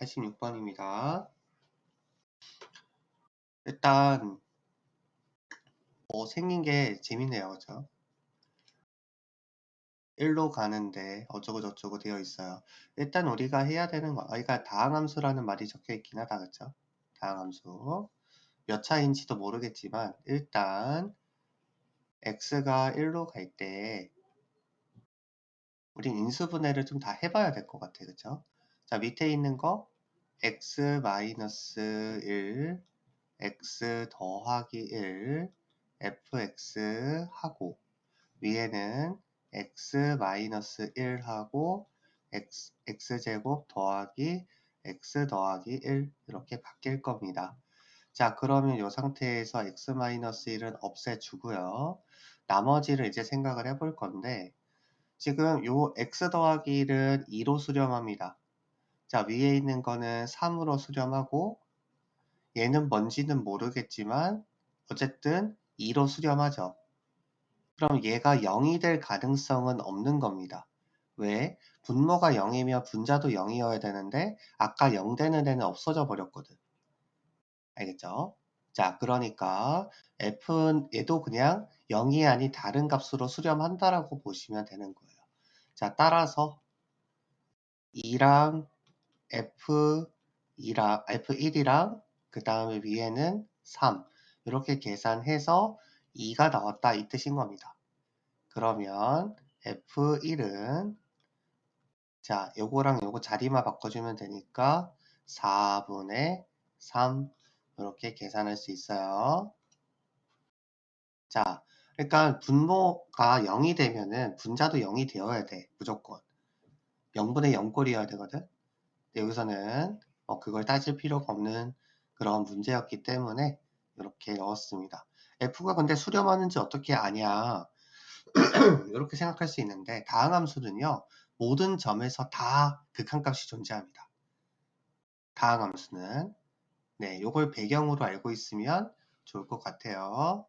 86번입니다. 일단 뭐 생긴 게 재밌네요. 그죠? 1로 가는데 어쩌고 저쩌고 되어 있어요. 일단 우리가 해야 되는 거, 아, 그러니까 다항함수라는 말이 적혀 있긴 하다. 그죠? 다항함수. 몇 차인지도 모르겠지만 일단 x가 1로 갈 때 우린 인수분해를 좀 다 해봐야 될 것 같아. 그죠? 자, 밑에 있는 거 x 마이너스 1, x 더하기 1, fx 하고 위에는 x 마이너스 1하고 x, x제곱 더하기 x 더하기 1 이렇게 바뀔 겁니다. 자 그러면 이 상태에서 x 마이너스 1은 없애주고요. 나머지를 이제 생각을 해볼 건데 지금 요 x 더하기 1은 2로 수렴합니다. 자 위에 있는 거는 3으로 수렴하고 얘는 뭔지는 모르겠지만 어쨌든 2로 수렴하죠. 그럼 얘가 0이 될 가능성은 없는 겁니다. 왜? 분모가 0이면 분자도 0이어야 되는데 아까 0 되는 애는 없어져 버렸거든. 알겠죠? 자, 그러니까 f는 얘도 그냥 0이 아닌 다른 값으로 수렴한다라고 보시면 되는 거예요. 자, 따라서 2랑 f2랑 f1이랑 그 다음에 위에는 3 이렇게 계산해서 2가 나왔다 이 뜻인 겁니다. 그러면 F1은 자 요거랑 요거 자리만 바꿔주면 되니까 4분의 3 이렇게 계산할 수 있어요. 자 그러니까 분모가 0이 되면은 분자도 0이 되어야 돼 무조건 0분의 0꼴이어야 되거든 여기서는 뭐 그걸 따질 필요가 없는 그런 문제였기 때문에 이렇게 넣었습니다. F가 근데 수렴하는지 어떻게 아냐 이렇게 생각할 수 있는데 다항함수는요 모든 점에서 다 극한값이 존재합니다. 다항함수는 네, 요걸 배경으로 알고 있으면 좋을 것 같아요.